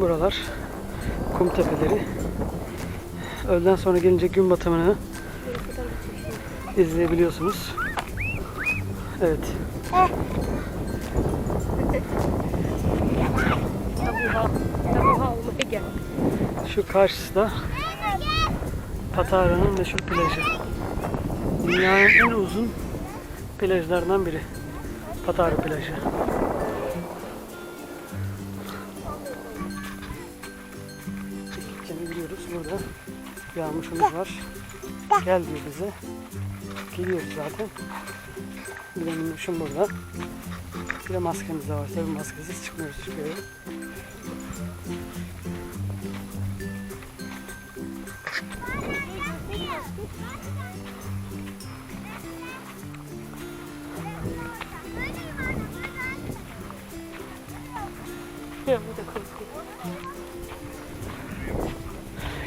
Buralar kum tepeleri. Öğleden sonra gelince gün batımını izleyebiliyorsunuz. Evet. Şu karşısı Patara'nın meşhur plajı. Dünyanın en uzun plajlarından biri. Patara plajı. Burada yağmurumuz var. Gel diyor bize. Geliyoruz zaten. Bir ışım burada. Bir de maskemiz de var. Tabii maskesiz çıkmıyoruz yere. Ya bu da korkuyor.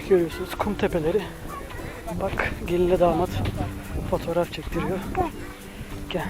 Görüyorsunuz kum tepeleri. Bak gelinle damat fotoğraf çektiriyor. Gel.